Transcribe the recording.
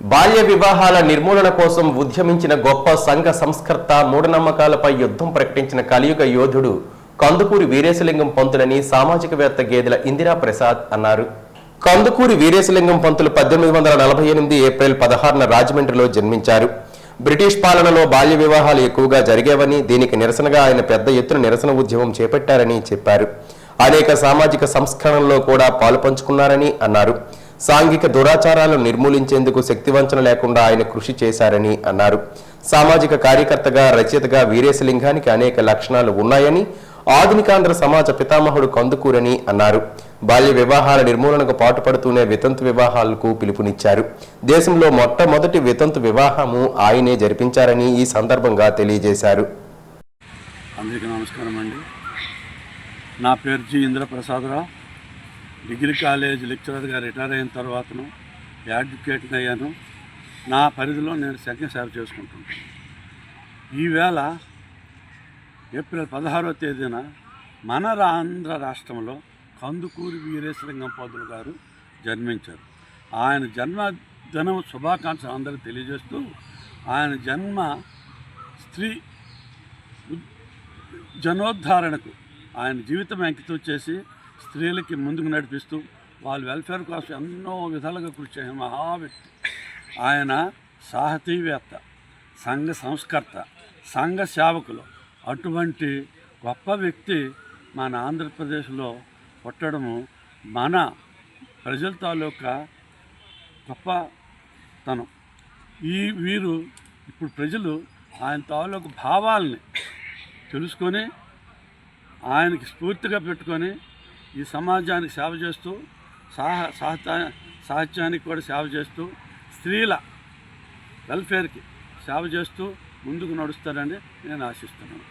బాల్య వివాహాల నిర్మూలన కోసం ఉద్యమించిన గొప్ప సంఘ సంస్కర్త మూఢనమ్మకాలపై యుద్ధం ప్రకటించిన కలియుగ యోధుడు కందుకూరి వీరేశలింగం పంతులని సామాజికవేత్త గేదెల ఇందిరా ప్రసాద్ అన్నారు. కందుకూరి వీరేశలింగం పంతులు పద్దెనిమిది వందల నలభై ఎనిమిది ఏప్రిల్ పదహారున రాజమండ్రిలో జన్మించారు. బ్రిటిష్ పాలనలో బాల్య వివాహాలు ఎక్కువగా జరిగేవని దీనికి నిరసనగా ఆయన పెద్ద ఎత్తున నిరసన ఉద్యమం చేపట్టారని చెప్పారు. అనేక సామాజిక సంస్కరణలో కూడా పాలు పంచుకున్నారని అన్నారు. సాంఘిక దురాచారాలను నిర్మూలించేందుకు శక్తివంచన లేకుండా ఆయన కృషి చేశారని అన్నారు. సామాజిక కార్యకర్తగా రచయితగా వీరేశలింగానికి అనేక లక్షణాలు ఉన్నాయని ఆధునికాంధ్ర సమాజ పితామహుడు కందుకూరని అన్నారు. బాల్య వివాహాల నిర్మూలనకు పాటుపడుతూనే వితంతు వివాహాలకు పిలుపునిచ్చారు. దేశంలో మొట్టమొదటి వితంతు వివాహము ఆయనే జరిపించారని ఈ సందర్భంగా తెలియజేశారు. అందరికీ నమస్కారం అండి నా పేరు జి. ఇంద్రప్రసాదరావు. డిగ్రీ కాలేజ్ లెక్చరర్గా రిటైర్ అయిన తర్వాతను యాడ్యుకేట్ని అయ్యాను. నా పరిధిలో నేను సంఖ్య సేవ చేసుకుంటున్నాను. ఈవేళ ఏప్రిల్ పదహారవ తేదీన మన ఆంధ్ర రాష్ట్రంలో కందుకూరి వీరేశలింగం పంతులు గారు జన్మించారు. ఆయన జన్మదినం శుభాకాంక్షలు అందరికీ తెలియజేస్తూ ఆయన జన్మ స్త్రీ జనోద్ధారణకు ఆయన జీవితం అంకితం చేసి స్త్రీలకి ముందుకు నడిపిస్తూ వాళ్ళ వెల్ఫేర్ కోసం ఎన్నో విధాలుగా కృషి చేసిన మహా వ్యక్తి ఆయన సాహతీవేత్త సంఘ సంస్కర్త సంఘ సేవకులు. అటువంటి గొప్ప వ్యక్తి మన ఆంధ్రప్రదేశ్లో పుట్టడము మన ప్రజల తాలూకా గొప్పతనం ఈ వీరు ఇప్పుడు ప్రజలు ఆయన తాలూకు భావాల్ని తెలుసుకొని ఆయనకి స్ఫూర్తిగా పెట్టుకొని ఈ సమాజానికి సేవ చేస్తూ సాహ సాహిత్య సాహిత్యానికి కూడా సేవ చేస్తూ స్త్రీల వెల్ఫేర్కి సేవ చేస్తూ ముందుకు నడుస్తారని నేను ఆశిస్తున్నాను.